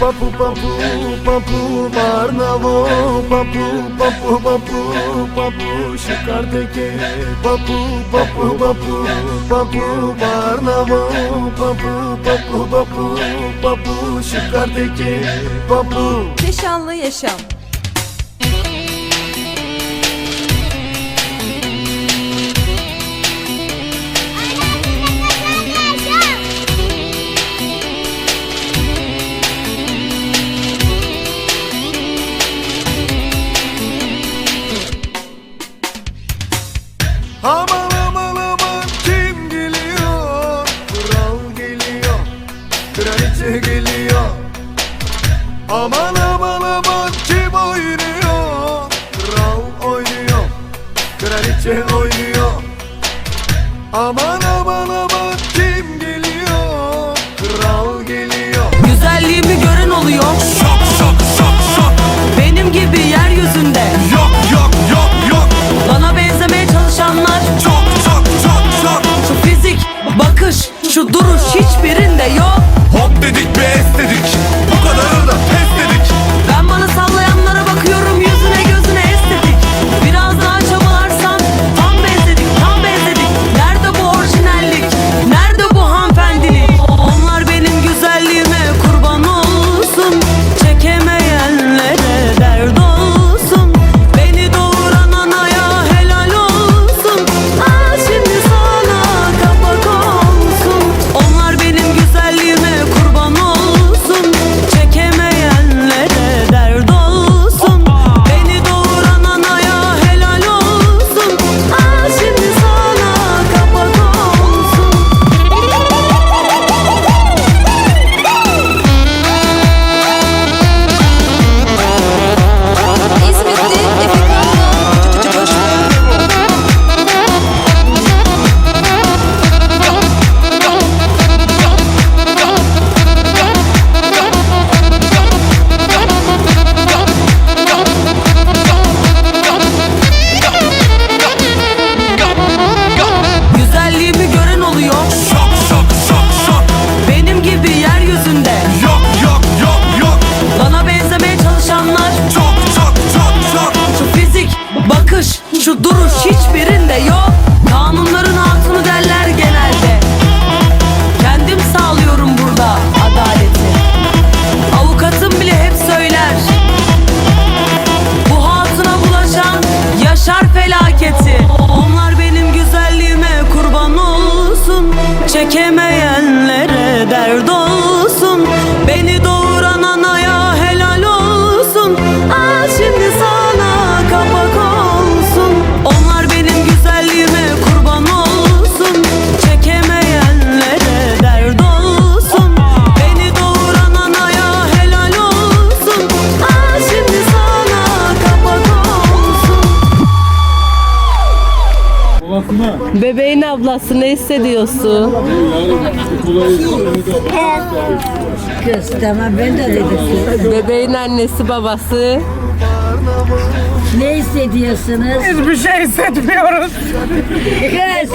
Papu papu papu Barnavo Papu papu papu papu Şikardeki Papu papu papu Papu Barnavo Papu papu papu Papu Şikardeki Papu. Keşanlı Yaşam Aman aman aman kim oynuyor? Kral oynuyor Kraliçe oynuyor. Aman aman aman kim geliyor? Kral geliyor. Güzelliğimi gören oluyor şu duruş hiçbirinde yok. Kanunların hatunu derler genelde. Kendim sağlıyorum burada adaleti. Avukatım bile hep söyler. Bu hatuna bulaşan yaşar felaketi. Onlar benim güzelliğime kurban olsun. Çekemeyenlere Bebeğin ablası ne hissediyorsun? Kız tamam ben de dedim. Bebeğin annesi babası Ne hissediyorsunuz? Hiçbir şey hissetmiyoruz. Kız.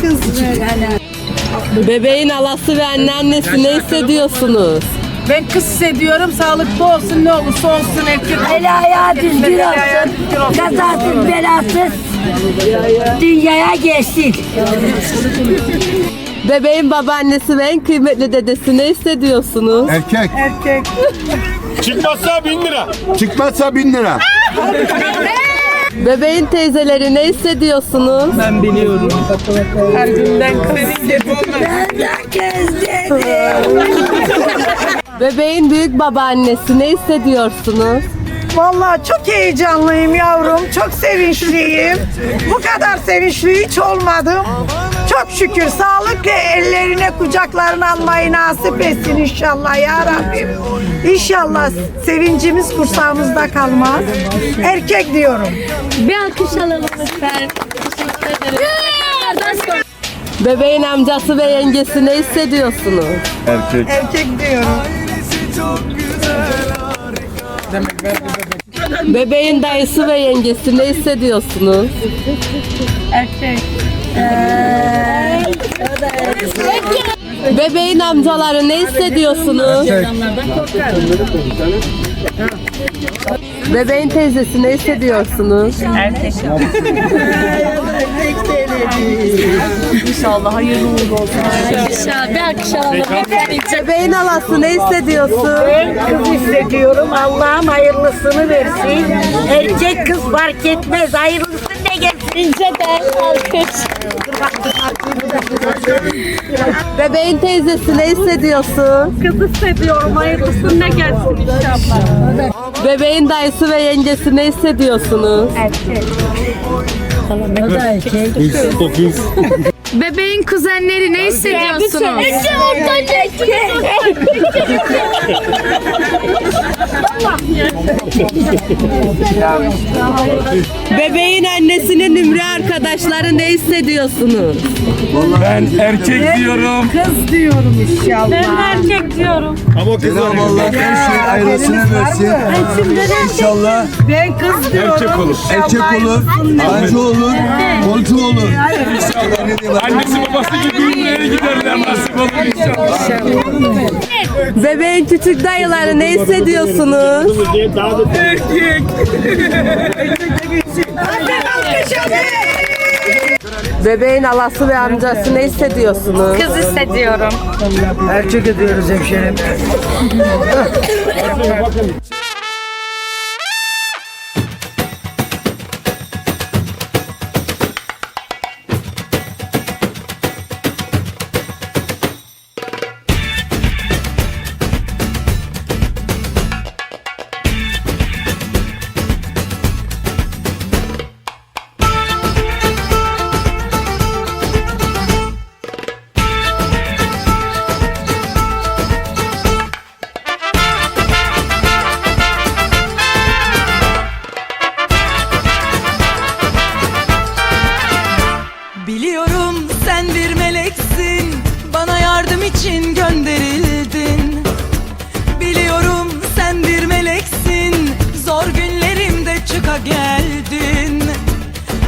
Kız. Kız. Bebeğin alası ve anneannesi ne hissediyorsunuz? Ben kız hissediyorum. Sağlıklı olsun ne olursa olsun erkek. Eli ayağı düzgün olsun. Kazasız belasız. Dünyaya geçsin. Bebeğin babaannesi ve en kıymetli dedesi ne hissediyorsunuz? Erkek. Erkek. Çıkmazsa bin lira. Çıkmazsa bin lira. Bebeğin teyzeleri ne hissediyorsunuz? Kalbimden senin gibi Kız dedim. Bebeğin büyük babaannesi ne hissediyorsunuz? Vallahi çok heyecanlıyım yavrum. Çok sevinçliyim. Bu kadar sevinçli hiç olmadım. Çok şükür sağlıklı ellerine kucaklarına almayı nasip etsin inşallah ya Rabbim. İnşallah sevincimiz kursağımızda kalmaz. Erkek diyorum. Bir alkış alalım lütfen. Bebeğin amcası ve yengesi ne hissediyorsunuz? Erkek. Erkek diyorum. Bebeğin dayısı ve yengesi ne hissediyorsunuz? Ee, erkek. Bebeğin amcaları ne hissediyorsunuz? Bebeğin teyzesi ne hissediyorsunuz? İnşallah hayırlı uğurlu olsun. Bir alkış alalım. Bebeğin alası ne hissediyorsun? Kız hissediyorum. Allah'ım hayırlısını versin. Erkek kız fark etmez. Hayırlısı ne gelsin. İnce de alkış. Bebeğin teyzesi ne hissediyorsun? Kız hissediyorum. Hayırlısı ne gelsin inşallah. Bebeğin dayısı ve yengesi ne hissediyorsunuz? Bebeğin kuzenleri ne hissediyorsunuz? Bebeğin annesinin ümre arkadaşları ne hissediyorsunuz? Ben erkek diyorum. Kız diyorum inşallah. Erkek diyorum. Ama kız Cenab-ı Allah her şeyin ayrısını versin. İnşallah Ben kız diyorum. Erkek olur. erkek olur, ağacı olur, kolcu olur. Annesi babası gibi düğünlere giderler nasip olur inşallah. Bebeğin küçük dayıları ne hissediyorsunuz? Bebeğin alası ve amcası ne hissediyorsunuz? Kız hissediyorum. Erkek ediyoruz hemşerim. Biliyorum sen bir meleksin. Bana yardım için gönderildin. Biliyorum sen bir meleksin. Zor günlerimde çıka geldin.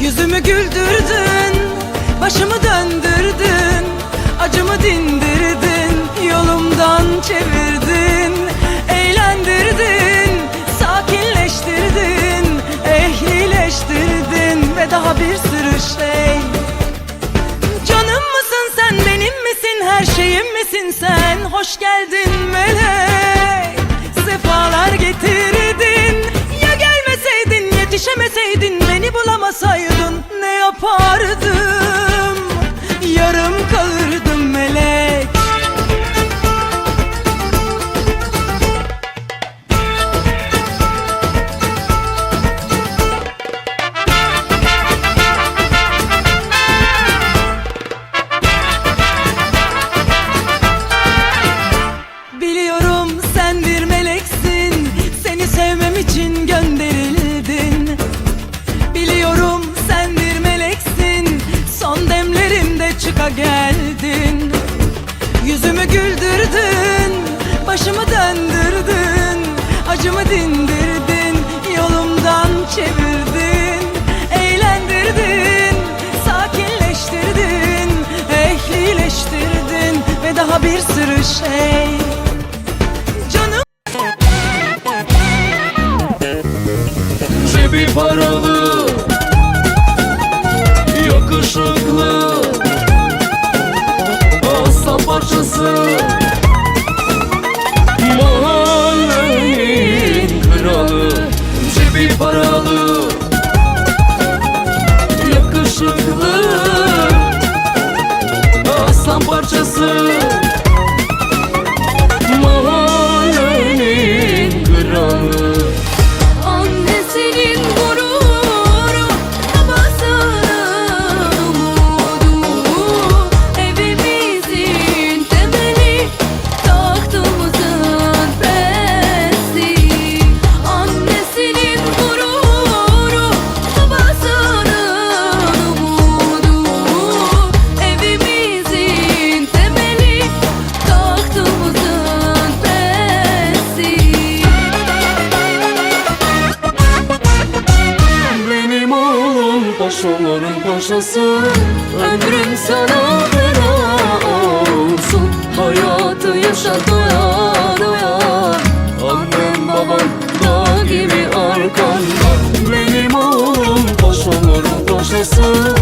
Yüzümü güldürdün Başımı döndürdün. Acımı dindirdin Yüzümü güldürdün Başımı döndürdün Acımı dindirdin Yolumdan çevirdin Eğlendirdin Sakinleştirdin Ehlileştirdin Ve daha bir sürü şey. Canım. Cebi paralı oğlum paşaların paşası Ömrüm sana feda olsun. Yaşa doya doya Annem babam dağ gibi arkanda. Benim oğlum Koş olur koşası Ömrüm sana